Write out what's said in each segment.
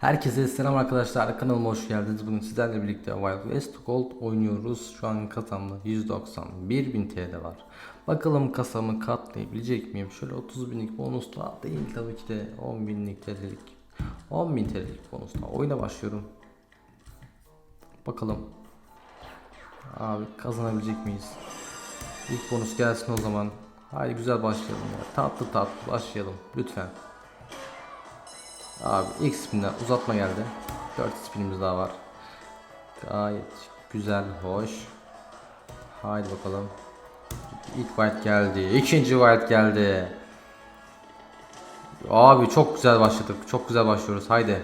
Herkese selam arkadaşlar kanalıma hoş geldiniz. Bugün sizlerle birlikte Wild West Gold oynuyoruz. Şu an kasamda 191.000 TL var. Bakalım kasamı katlayabilecek miyim? Şöyle 30 binlik bonusla değil tabii ki de 10 binlik TL'lik 10 bin TL'lik bonusla oyuna başlıyorum. Bakalım. Abi kazanabilecek miyiz? İlk bonus gelsin o zaman. Haydi güzel başlayalım ya. Tatlı tatlı başlayalım lütfen. Abi ilk spinden uzatma geldi. 4 spinimiz daha var. Gayet güzel, hoş. Haydi bakalım. İlk white geldi. ikinci white geldi. Abi çok güzel başladık. Çok güzel başlıyoruz. Haydi.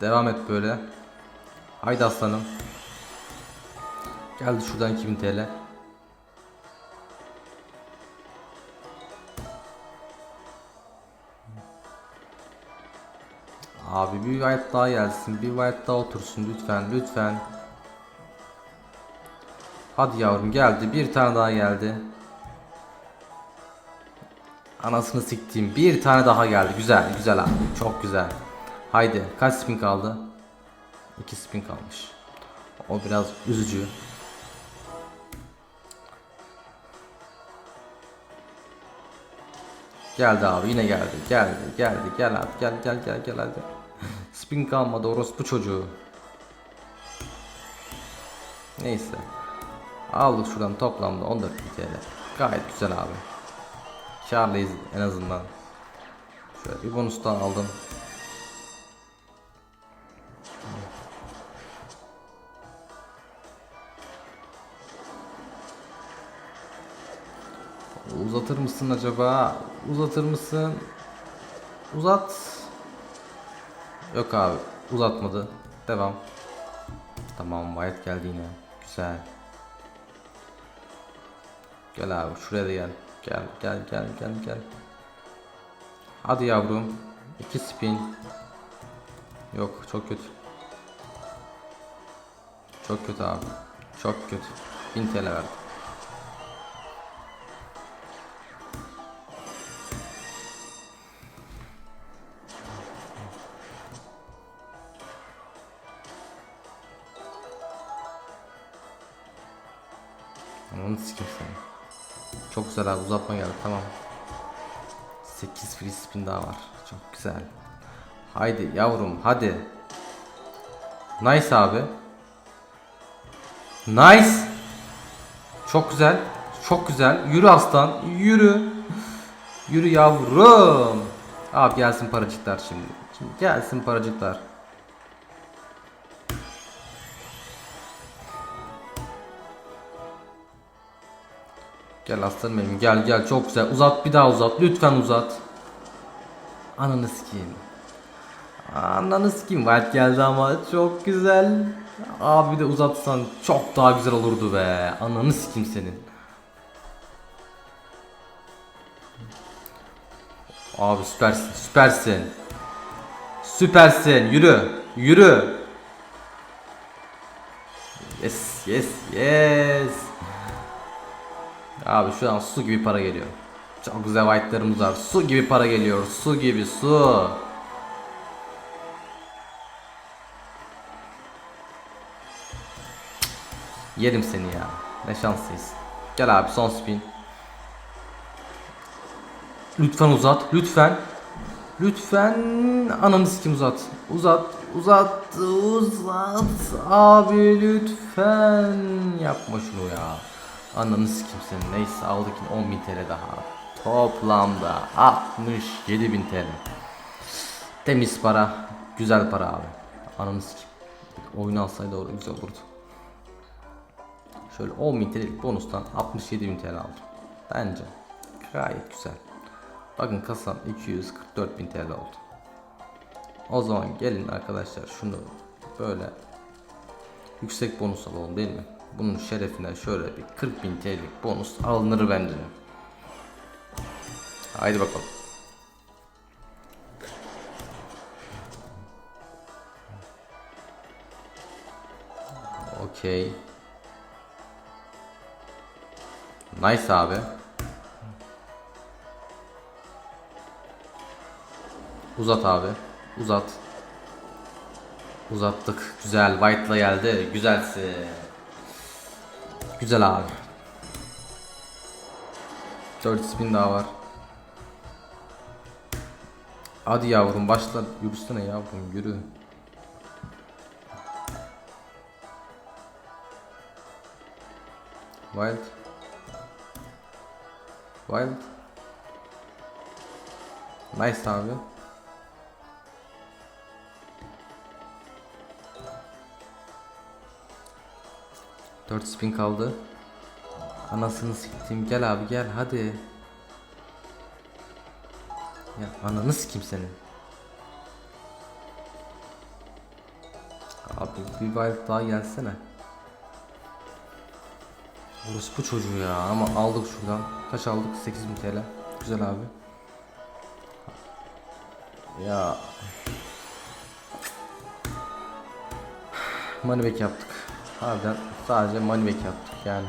Devam et böyle. Haydi aslanım. Geldi şuradan 2000 TL. Abi bir white daha gelsin. Bir white daha otursun lütfen lütfen. Hadi yavrum geldi. Bir tane daha geldi. Anasını siktiğim. Bir tane daha geldi. Güzel güzel abi. Çok güzel. Haydi kaç spin kaldı? 2 spin kalmış. O biraz üzücü. Geldi abi yine geldi. Geldi geldi gel abi gel gel gel gel hadi. Spin kalmadı orospu çocuğu. Neyse. Aldık şuradan toplamda 14 bin TL. Gayet güzel abi. Karlıyız en azından. Şöyle bir bonus daha aldım. Uzatır mısın acaba? Uzatır mısın? Uzat. Yok abi. Uzatmadı. Devam. Tamam White geldi yine. Güzel. Gel abi şuraya da gel. Gel gel gel gel gel. Hadi yavrum. İki spin. Yok çok kötü. Çok kötü abi. Çok kötü. 1000 TL verdim. Onu sikim seni. Çok güzel abi uzatma geldi tamam. 8 free spin daha var. Çok güzel. Haydi yavrum hadi. Nice abi. Nice. Çok güzel. Çok güzel. Yürü aslan. Yürü. Yürü yavrum. Abi gelsin paracıklar şimdi. Şimdi gelsin paracıklar. Gel aslanım benim gel gel. Çok güzel. Uzat bir daha uzat. Lütfen uzat. Ananı sikeyim. Ananı sikeyim. White geldi ama çok güzel. Abi de uzatsan çok daha güzel olurdu be. Ananı sikeyim senin. Abi süpersin süpersin. Süpersin. Yürü yürü. Yes yes yes Abi şu an su gibi para geliyor. Çok güzel white'larımız var. Su gibi para geliyor. Su gibi su. Yerim seni ya. Ne şanslıyız. Gel abi son spin. Lütfen uzat. Lütfen. Lütfen ananı sikim uzat. Uzat. Uzat. Uzat. Abi lütfen. Yapma şunu ya. Ananı sikim senin. Neyse aldık yine 10.000 TL daha. Toplamda 67.000 TL. Temiz para. Güzel para abi. Ananı sikim. Oyunu alsaydı orada güzel olurdu. Şöyle 10.000 TL'lik bonustan 67.000 TL aldım. Bence gayet güzel. Bakın kasam 244.000 TL oldu. O zaman gelin arkadaşlar şunu böyle yüksek bonus alalım değil mi? Bunun şerefine şöyle bir 40.000 TL'lik bonus alınır bence. Haydi bakalım. Okey. Nice abi. Uzat abi. Uzat. Uzattık. Güzel. White'la geldi. Güzelsin. Güzel abi. 4 spin daha var. Hadi yavrum başla. Yürüsene yavrum yürü. Wild. Wild. Nice abi. Dört spin kaldı. Anasını siktim. Gel abi gel hadi. Ya ananı sikeyim senin. Abi bir wild daha gelsene. Burası bu çocuğu ya ama aldık şuradan. Kaç aldık? 8000 TL. Güzel abi. Ya. Money back yaptık. Harbiden sadece money back yaptık yani.